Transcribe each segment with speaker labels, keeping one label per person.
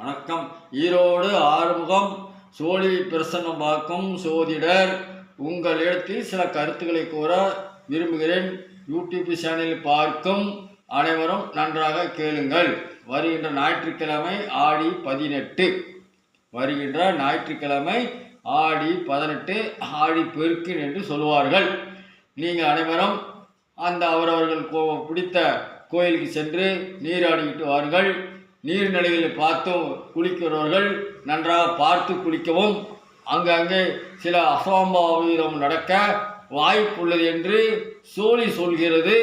Speaker 1: வணக்கம். ஈரோடு ஆறுமுகம் சோழி பிரசன்னம் பார்க்கும் சோதிடர். உங்களிடத்தில் சில கருத்துக்களை கூற விரும்புகிறேன். யூடியூப் சேனலில் பார்க்கும் அனைவரும் நன்றாக கேளுங்கள். வருகின்ற ஞாயிற்றுக்கிழமை ஆடி பதினெட்டு. வருகின்ற ஞாயிற்றுக்கிழமை ஆடி பதினெட்டு ஆடி பெருக்கு என்று சொல்லுவார்கள். நீங்கள் அனைவரும் அந்த அவரவர்கள் கோ பிடித்த கோயிலுக்கு சென்று நீராடிவிட்டு வாருங்கள். நீர்நிலைகளை பார்த்தும் குளிக்கிறவர்கள் நன்றாக பார்த்து குளிக்கவும். அங்கங்கே சில அசம்பாவிதம் நடக்க வாய்ப்புள்ளது என்று சோழி சொல்கிறது.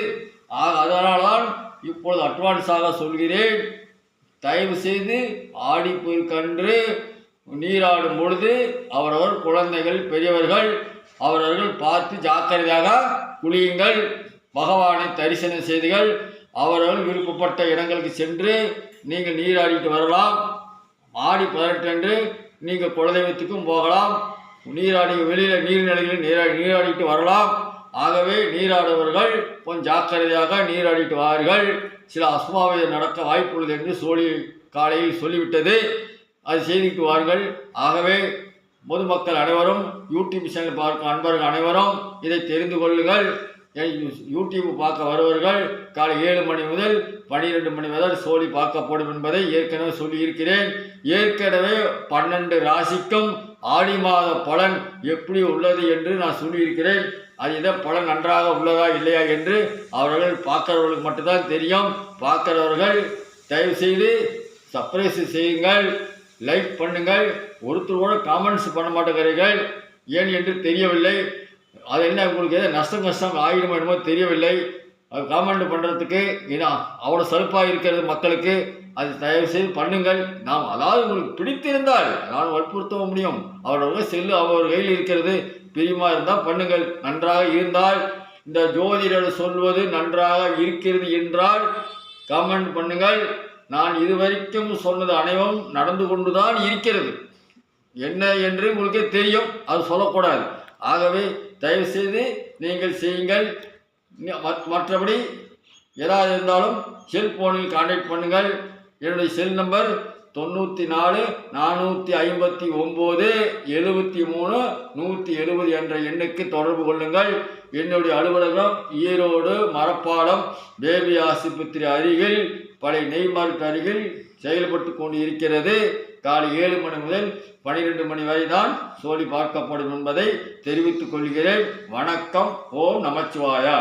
Speaker 1: அதனால்தான் இப்பொழுது அட்வான்ஸாக சொல்கிறேன். தயவு செய்து ஆடி நீராடும் பொழுது அவரவர் குழந்தைகள் பெரியவர்கள் அவரவர்கள் பார்த்து ஜாக்கிரதையாக குளியுங்கள். பகவானை தரிசனம் செய்துகள். அவர்கள் விருப்பப்பட்ட இடங்களுக்கு சென்று நீங்கள் நீராடிட்டு வரலாம். ஆடி பதினெட்டு அன்று நீங்கள் குலதெய்வத்துக்கும் போகலாம். நீராடி வெளியில் நீர்நிலைகளில் நீராடி நீராடிட்டு வரலாம். ஆகவே நீராடுவர்கள் கொஞ்சம் ஜாக்கிரதையாக நீராடிட்டு வார்கள் சில அஸ்மாவியம் நடக்க வாய்ப்புள்ளது என்று சோழி காலையில் சொல்லிவிட்டது. அது செய்திட்டு வார்கள் ஆகவே பொதுமக்கள் அனைவரும் யூடியூப் சேனல் பார்க்கும் அன்பர்கள் அனைவரும் இதை தெரிந்து கொள்ளுங்கள். யூடியூப் பார்க்க வருவர்கள் காலை ஏழு மணி முதல் பனிரெண்டு மணி முதல் சோழி பார்க்கப்படும் என்பதை ஏற்கனவே சொல்லியிருக்கிறேன். ஏற்கனவே பன்னெண்டு ராசிக்கும் ஆடி மாத பலன் எப்படி உள்ளது என்று நான் சொல்லியிருக்கிறேன். அது இதை பலன் நன்றாக உள்ளதா இல்லையா என்று அவர்கள் பார்க்கிறவர்களுக்கு மட்டும்தான் தெரியும். பார்க்கிறவர்கள் தயவுசெய்து சர்ப்ரைஸ் செய்யுங்கள் லைக் பண்ணுங்கள் ஒருத்தர் கூட காமெண்ட்ஸ் பண்ண மாட்டேங்கிறீர்கள். ஏன் என்று தெரியவில்லை. அது என்ன உங்களுக்கு எதாவது நஷ்டம் கஷ்டம் ஆயிடும் என்னமோ தெரியவில்லை. அது காமெண்ட் பண்ணுறதுக்கு ஏன்னா அவ்வளோ சலுப்பாக இருக்கிறது மக்களுக்கு அது தயவு செய்து பண்ணுங்கள். நாம் அதாவது உங்களுக்கு பிடித்திருந்தால் நான் வற்புறுத்த முடியும். அவரோட செல்லு அவர் கையில் இருக்கிறது பிரியமாக இருந்தால் பண்ணுங்கள். நன்றாக இருந்தால் இந்த ஜோதிடர் சொல்வது நன்றாக இருக்கிறது என்றால் கமெண்ட் பண்ணுங்கள். நான் இதுவரைக்கும் சொன்னது அனைவரும் நடந்து கொண்டுதான் இருக்கிறது. என்ன என்று உங்களுக்கே தெரியும் அது சொல்லக்கூடாது. ஆகவே தயவுசெய்து நீங்கள் செய்யுங்கள். மற்றபடி ஏதாவது இருந்தாலும் செல்போனில் கான்டாக்ட் பண்ணுங்கள். என்னுடைய செல் நம்பர் தொண்ணூற்றி நாலு நானூற்றி ஐம்பத்தி ஒம்பது எழுபத்தி மூணு நூற்றி எழுபது என்ற எண்ணுக்கு தொடர்பு கொள்ளுங்கள். என்னுடைய அலுவலகம் ஈரோடு மரப்பாலம் பேபி ஆஸ்பத்திரி அருகில் பழைய நெய்மார்க் அருகில் செயல்பட்டு கொண்டு இருக்கிறது காலை ஏழு மணி முதல் பனிரெண்டு மணி வரை தான் சோழி பார்க்கப்படும் என்பதை தெரிவித்துக் கொள்கிறேன். வணக்கம். ஓம் நமச்சிவாயா.